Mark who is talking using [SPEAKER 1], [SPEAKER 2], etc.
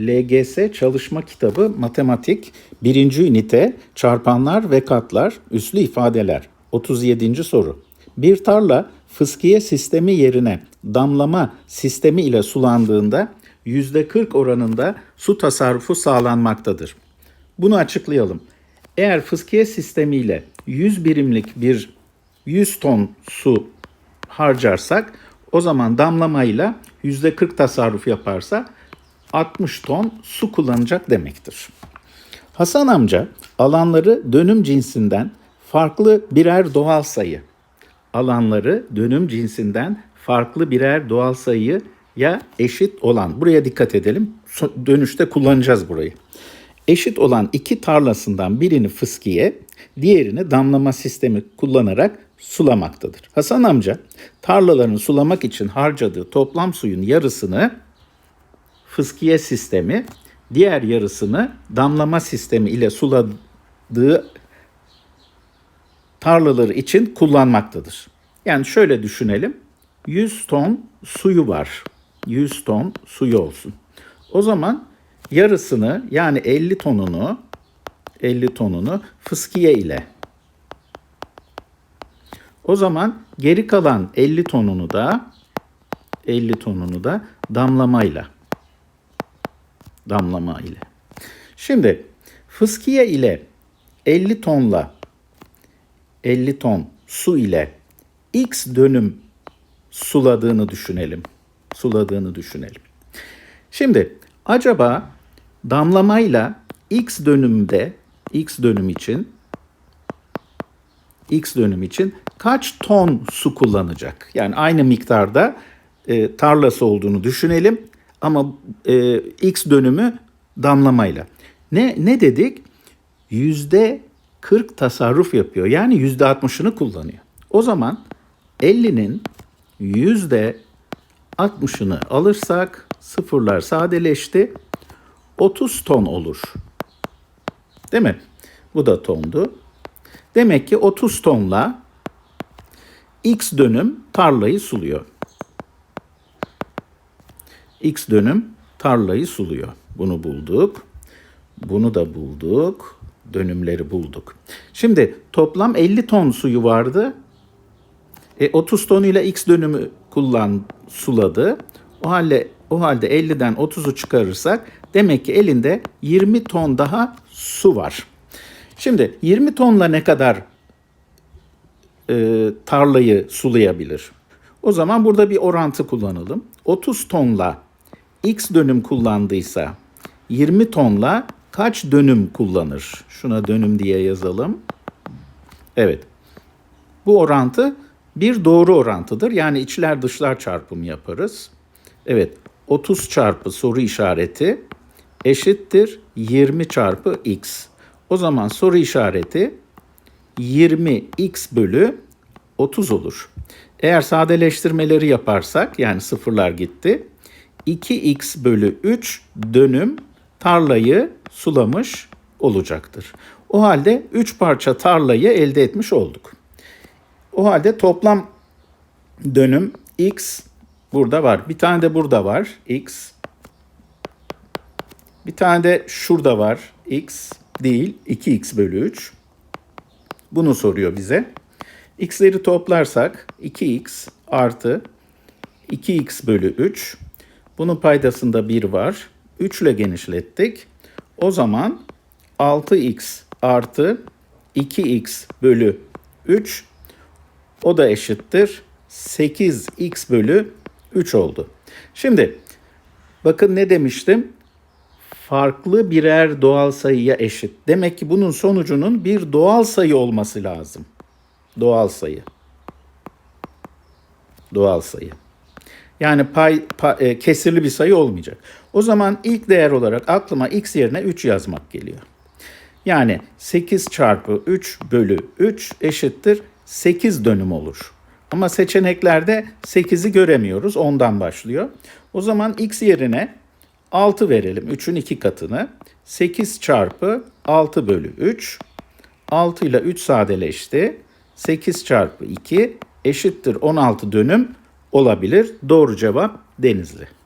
[SPEAKER 1] LGS çalışma kitabı matematik 1. ünite çarpanlar ve katlar üslü ifadeler 37. soru. Bir tarla fıskiye sistemi yerine damlama sistemi ile sulandığında %40 oranında su tasarrufu sağlanmaktadır. Bunu açıklayalım. Eğer fıskiye sistemiyle 100 birimlik bir 100 ton su harcarsak o zaman damlamayla %40 tasarruf yaparsa 60 ton su kullanacak demektir. Hasan amca alanları dönüm cinsinden farklı birer doğal sayı, alanları dönüm cinsinden farklı birer doğal sayıya eşit olan, buraya dikkat edelim, dönüşte kullanacağız burayı. Eşit olan iki tarlasından birini fıskiye, diğerini damlama sistemi kullanarak sulamaktadır. Hasan amca tarlalarını sulamak için harcadığı toplam suyun yarısını fıskiye sistemi, diğer yarısını damlama sistemi ile suladığı tarlaları için kullanmaktadır. Yani şöyle düşünelim. 100 ton suyu var. 100 ton suyu olsun. O zaman yarısını yani 50 tonunu 50 tonunu fıskiye ile o zaman geri kalan 50 tonunu da 50 tonunu da damlamayla damlama ile. Şimdi fıskiye ile 50 tonla 50 ton su ile x dönüm suladığını düşünelim. Suladığını düşünelim. Şimdi acaba damlamayla x dönümde x dönüm için x dönüm için kaç ton su kullanacak? Yani aynı miktarda e, tarlası olduğunu düşünelim ama e, x dönümü damlamayla. Ne ne dedik? Yüzde 40 tasarruf yapıyor. Yani yüzde 60'ını kullanıyor. O zaman 50'nin yüzde 60'ını alırsak sıfırlar sadeleşti. 30 ton olur. Değil mi? Bu da tondu. Demek ki 30 tonla x dönüm tarlayı suluyor. X dönüm tarlayı suluyor. Bunu bulduk. Bunu da bulduk. Dönümleri bulduk. Şimdi toplam 50 ton suyu vardı. E, 30 tonuyla X dönümü kullan suladı. O halde o halde 50'den 30'u çıkarırsak demek ki elinde 20 ton daha su var. Şimdi 20 tonla ne kadar e, tarlayı sulayabilir? O zaman burada bir orantı kullanalım. 30 tonla x dönüm kullandıysa 20 tonla kaç dönüm kullanır? Şuna dönüm diye yazalım. Evet. Bu orantı bir doğru orantıdır. Yani içler dışlar çarpımı yaparız. Evet. 30 çarpı soru işareti eşittir 20 çarpı x. O zaman soru işareti 20x bölü 30 olur. Eğer sadeleştirmeleri yaparsak yani sıfırlar gitti. 2x bölü 3 dönüm tarlayı sulamış olacaktır. O halde 3 parça tarlayı elde etmiş olduk. O halde toplam dönüm x burada var. Bir tane de burada var x. Bir tane de şurada var x değil 2x bölü 3. Bunu soruyor bize. x'leri toplarsak 2x artı 2x bölü 3. Bunun paydasında 1 var. 3 ile genişlettik. O zaman 6x artı 2x bölü 3 o da eşittir 8x bölü 3 oldu. Şimdi bakın ne demiştim? Farklı birer doğal sayıya eşit. Demek ki bunun sonucunun bir doğal sayı olması lazım. Doğal sayı. Doğal sayı. Yani pay, pay e, kesirli bir sayı olmayacak. O zaman ilk değer olarak aklıma x yerine 3 yazmak geliyor. Yani 8 çarpı 3 bölü 3 eşittir 8 dönüm olur. Ama seçeneklerde 8'i göremiyoruz. Ondan başlıyor. O zaman x yerine 6 verelim. 3'ün 2 katını. 8 çarpı 6 bölü 3. 6 ile 3 sadeleşti. 8 çarpı 2 eşittir 16 dönüm olabilir. Doğru cevap Denizli.